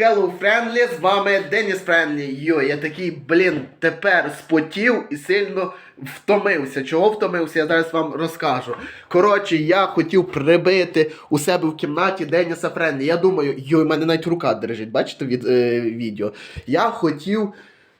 Hello Friendly, з вами Деніс Френлі. Йо, я такий, блін, тепер спотів і сильно втомився. Чого втомився, я зараз вам розкажу. Коротше, я хотів прибити у себе в кімнаті Деніса Френлі. Я думаю, йой, в мене навіть рука дрижить, бачите від е, відео. Я хотів.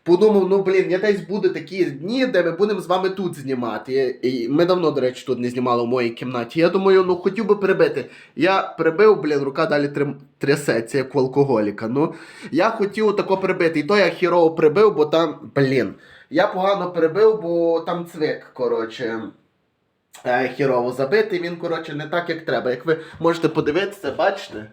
Подумав, ну блін, я десь буде такі дні, де ми будемо з вами тут знімати. І ми давно, до речі, тут не знімали в моїй кімнаті. Я думаю, ну хотів би прибити. Я прибив, блін, рука далі трим- трясеться, як у алкоголіка. Ну, я хотів тако прибити. І то я хірово прибив, бо там, блін, я погано прибив, бо там цвик, коротше. е, Хірово забитий, він, коротше, не так, як треба. Як ви можете подивитися, бачите?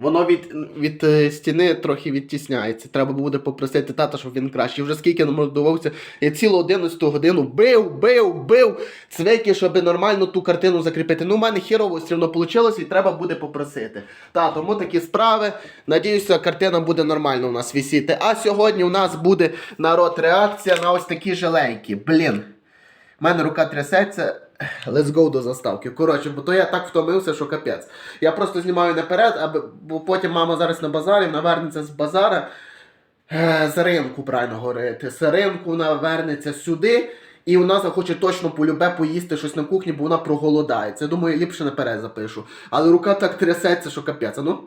Воно від, від е, стіни трохи відтісняється. Треба буде попросити тата, щоб він краще. Вже скільки намордувався, я цілу 11 годину бив, бив, бив цвики, щоб нормально ту картину закріпити. Ну, у мене хірово все одно вийшло і треба буде попросити. Та, тому такі справи. Надіюся, картина буде нормально у нас висіти. А сьогодні у нас буде народ реакція на ось такі жилейки. Блін. У мене рука трясеться. Let's go до заставки. Коротше, бо то я так втомився, що капець. Я просто знімаю наперед, аби, бо потім мама зараз на базарі, вона вернеться з базара. Е, з ринку, правильно говорити. З ринку вона вернеться сюди. І вона захоче точно полюбе поїсти щось на кухні, бо вона проголодається. Думаю, ліпше наперед запишу. Але рука так трясеться, що капець. Ну?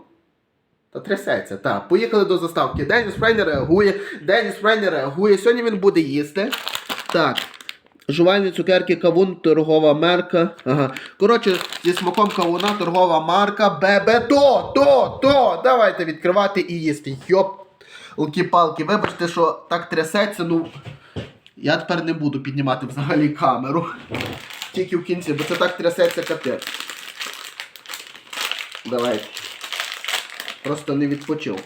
Та трясеться, так. Поїхали до заставки. Деніс Фрей реагує. Деніс Фрей реагує. Сьогодні він буде їсти. Так. Жувальні цукерки кавун, торгова марка. Ага. Коротше, зі смаком кавуна, торгова марка. Бебе то, то, то. Давайте відкривати і їсти. Йоп. Лки-палки, вибачте, що так трясеться, ну. Я тепер не буду піднімати взагалі камеру. Тільки в кінці, бо це так трясеться капець. Давайте. Просто не відпочив.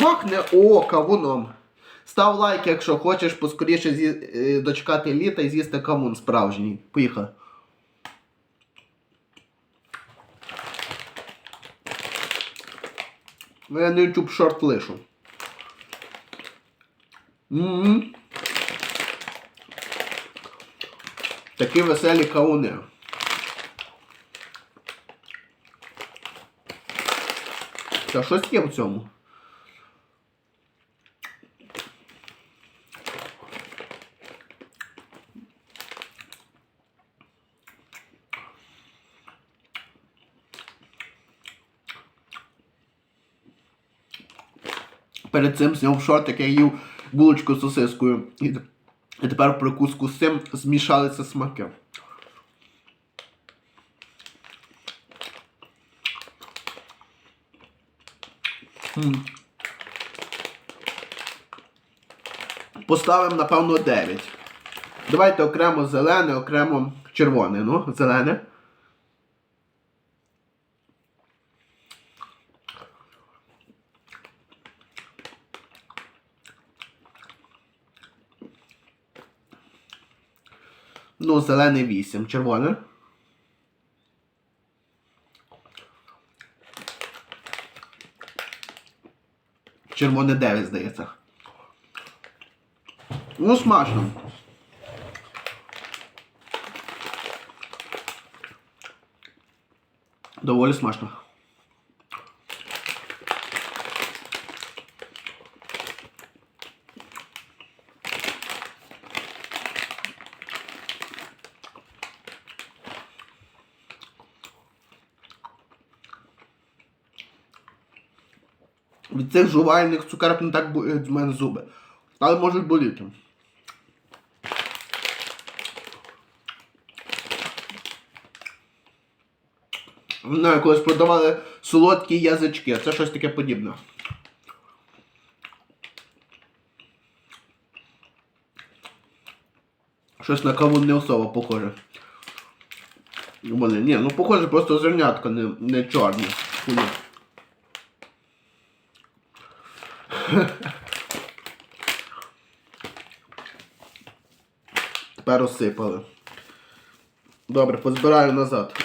Пахне о, кавуном. Став лайк, якщо хочеш поскоріше з'ї... е, дочекати літа і з'їсти кавун справжній. Поїхали. Ну, я на YouTube шорт лишу. м Такі веселі кавуни. Та щось є в цьому. Перед цим зняв шорт, як я їв булочку з сосискою. І, і тепер прикуску з цим змішалися смаки. Поставимо, напевно, 9. Давайте окремо зелене, окремо червоне. Ну, зелене. Ну, зелений 8, червоне. Червоне 9, здається. Ну, смачно. Доволі смачно. Від цих жувальних цукерок не так болять з мене зуби. Але можуть боліти. Знаю, колись продавали солодкі язички, це щось таке подібне. Щось на кавун не особо похоже. Вони, ні, ну похоже просто зернятко, не, не чорне. Хуйня. Тепер розсипали. Добре, позбираю назад.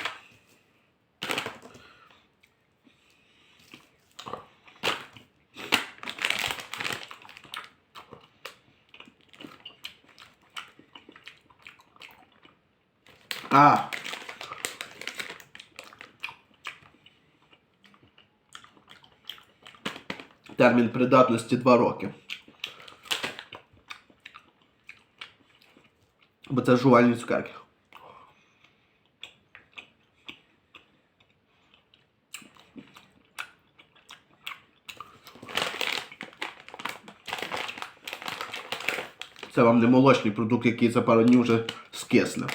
А. Термін придатності 2 роки. Бо це жувальні цукерки. Це вам не молочний продукт, який за пару днів вже скисне.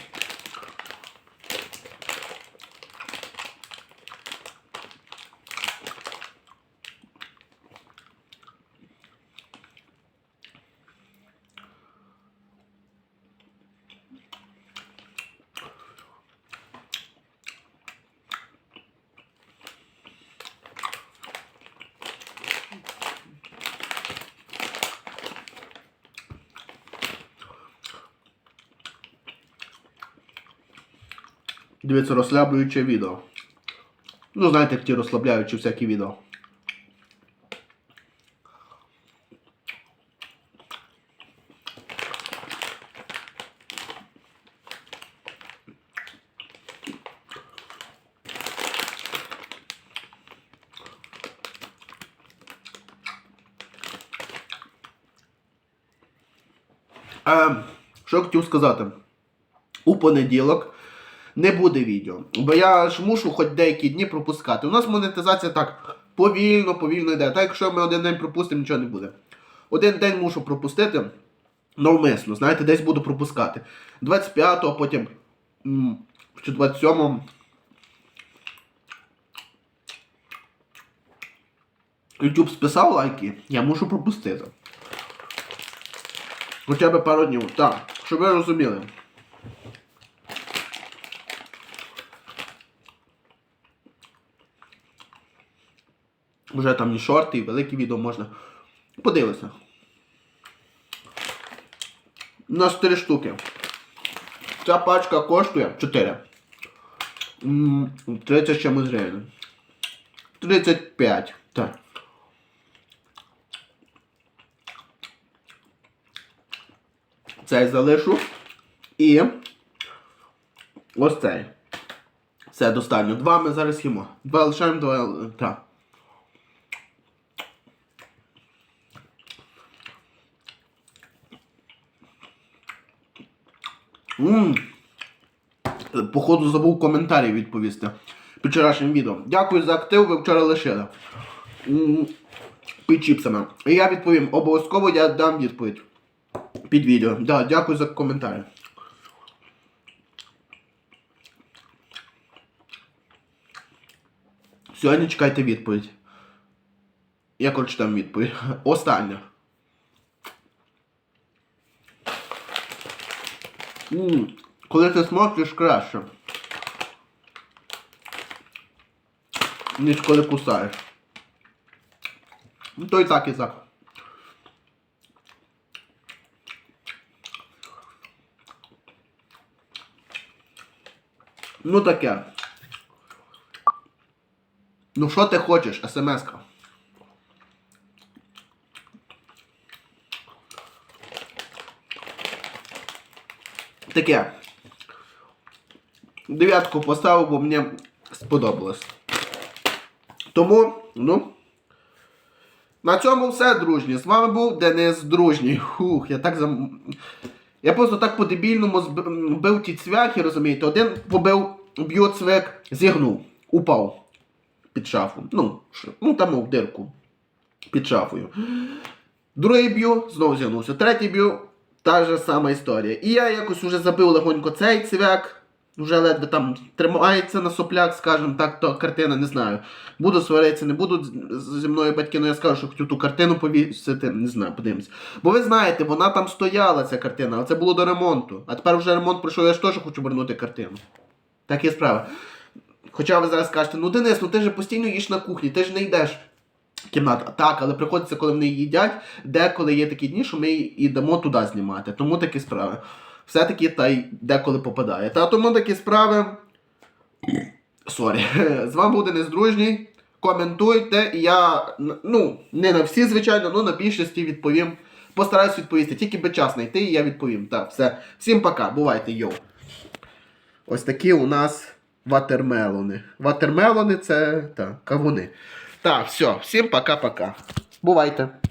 Дивіться, розслаблююче відео. Ну, знаєте, як ті розслабляючі всякі відео. Е, що хотів сказати? У понеділок не буде відео. Бо я ж мушу хоч деякі дні пропускати. У нас монетизація так повільно, повільно йде. Так якщо ми один день пропустимо, нічого не буде. Один день мушу пропустити. Навмисно, знаєте, десь буду пропускати. 25-го, потім чи 27-го. YouTube списав лайки, я мушу пропустити. Хоча б пару днів. Так, щоб ви розуміли. Вже там і шорти, і великі відео можна. Подивися. У нас 4 штуки. Ця пачка коштує 4. М, 30 чимось гривень. 35. Так. Цей залишу. І ось цей. Все достатньо. Два ми зараз їмо. Два лишаємо, два. Так. Походу забув коментарі відповісти під вчорашнім відео. Дякую за актив, ви вчора лишили. Під чіпсами. І я відповім. Обов'язково я дам відповідь під відео. Да, дякую за коментарі. Сьогодні чекайте відповідь. Я коротше дам відповідь. Остання. М, Коли ти смотриш краще. Ніж коли кусаєш. Ну то і так, і так. Ну таке. Ну що ти хочеш, смс-ка? Таке. Дев'ятку поставив, бо мені сподобалось. Тому, ну. На цьому все, дружні. З вами був Денис Дружній. Хух, я так зам... Я просто так по-дебільному бив ті цвяхи, розумієте? Один побив, б'ю цвек, зігнув, упав під шафу. Ну, ну там в дирку під шафою. Другий б'ю, знову зігнувся. Третій б'ю, та ж сама історія. І я якось уже забив легонько цей цвяк. Вже ледве там тримається на соплях, скажімо так, то картина, не знаю. Буду сваритися, не буду зі мною батьки, ну я скажу, що хотів ту картину повісити, не знаю, подивимось. Бо ви знаєте, вона там стояла, ця картина, але це було до ремонту. А тепер вже ремонт пройшов, я ж теж хочу вернути картину. Так є справа. Хоча ви зараз скажете, ну Денис, ну ти ж постійно їш на кухні, ти ж не йдеш в кімнату. Так, але приходиться, коли вони їдять, деколи є такі дні, що ми і дамо туди знімати. Тому такі справи. Все-таки та й деколи попадає. Та тому такі справи. Сорі. З вами був Денис Дружній. Коментуйте, і я, ну, не на всі, звичайно, але на більшості відповім. Постараюсь відповісти. Тільки би час знайти, і я відповім. Так, все. Всім пока, бувайте, йоу. Ось такі у нас ватермелони. Ватермелони це так, кавуни. Так, все, всім пока-пока. Бувайте.